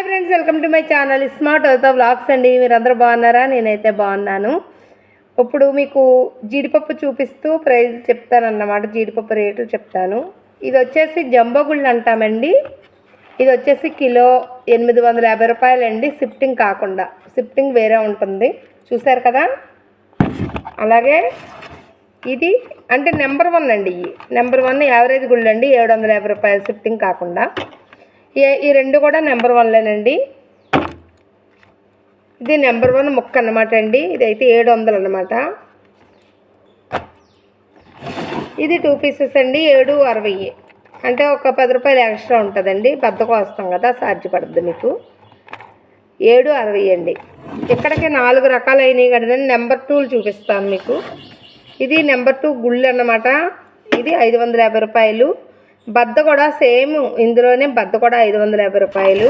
Hi friends welcome to my channel smart అవుతా vlogs అండి. మీరందరూ బాగున్నారా? నేనైతే బాగున్నాను. ఇప్పుడు మీకు జీడిపప్పు చూపిస్తూ ప్రైస్ చెప్తానన్నమాట. జీడిపప్పు రేటు చెప్తాను. ఇది వచ్చేసి జంబో గుళ్ళు అంటామండి. ఇది వచ్చేసి కిలో ఎనిమిది వందల యాభై రూపాయలండి. షిఫ్టింగ్ కాకుండా. షిఫ్టింగ్ వేరే ఉంటుంది. చూసారు కదా? అలాగే ఇది అంటే నెంబర్ వన్ అండి. నెంబర్ వన్ యావరేజ్ గుళ్ళు అండి ఏడు వందల యాభై రూపాయలు షిఫ్టింగ్ కాకుండా. ఏ ఈ రెండు కూడా నెంబర్ వన్లేనండి ఇది నెంబర్ వన్ ముక్క అన్నమాట అండి. ఇదైతే ఏడు వందలు అన్నమాట. ఇది టూ పీసెస్ అండి ఏడు అరవై. అంటే ఒక పది రూపాయలు ఎక్స్ట్రా ఉంటుందండి. బద్దకు వస్తాం కదా ఛార్జ్ పడుతుంది మీకు. ఏడు అరవై అండి. ఇక్కడికి నాలుగు రకాలు అయినాయి కదండి. నెంబర్ టూలు చూపిస్తాను మీకు. ఇది నెంబర్ టూ గుళ్ళు అన్నమాట. ఇది ఐదు వందల యాభై రూపాయలు. బద్ద కూడా సేమ్ ఇందులోనే బద్ద కూడా ఐదు వందల యాభై రూపాయలు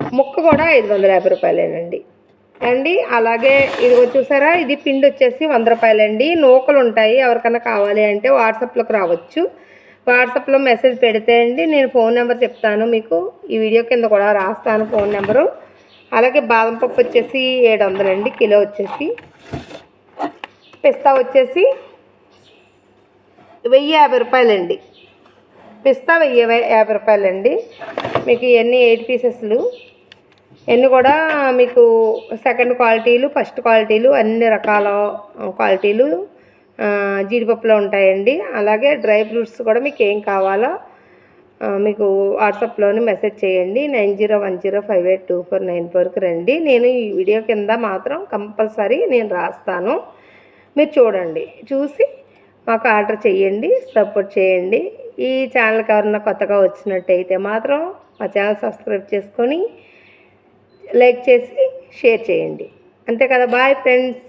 ముక్క కూడా ఐదు వందల యాభై రూపాయలేనండి. అండి అలాగే ఇది చూసారా ఇది పిండి వచ్చేసి వంద రూపాయలండి. నూకలు ఉంటాయి ఎవరికైనా కావాలి అంటే వాట్సాప్లోకి రావచ్చు. వాట్సాప్లో మెసేజ్ పెడితే అండి నేను ఫోన్ నెంబర్ చెప్తాను మీకు. ఈ వీడియో కింద కూడా రాస్తాను ఫోన్ నెంబరు. అలాగే బాదం పప్పు వచ్చేసి ఏడు వందలండి కిలో వచ్చేసి. పిస్తా వచ్చేసి వెయ్యి యాభై రూపాయలండి. పిస్తా వెయ్యి యాభై రూపాయలండి. మీకు ఇవన్నీ ఎయిట్ పీసెస్లు. ఇవన్నీ కూడా మీకు సెకండ్ క్వాలిటీలు ఫస్ట్ క్వాలిటీలు అన్ని రకాల క్వాలిటీలు జీడిపప్పులో ఉంటాయండి. అలాగే డ్రై ఫ్రూట్స్ కూడా మీకు ఏం కావాలో మీకు వాట్సాప్లోని మెసేజ్ చేయండి. Nine zero one zero five eight two four nine ఫోర్కి రండి. నేను ఈ వీడియో కింద మాత్రం కంపల్సరీ నేను రాస్తాను. మీరు చూడండి. చూసి మాకు ఆర్డర్ చేయండి సపోర్ట్ చేయండి. ఈ ఛానల్కి ఎవరన్నా కొత్తగా వచ్చినట్టయితే మాత్రం మా ఛానల్ సబ్స్క్రైబ్ చేసుకొని లైక్ చేసి షేర్ చేయండి. అంతే కదా బాయ్ ఫ్రెండ్స్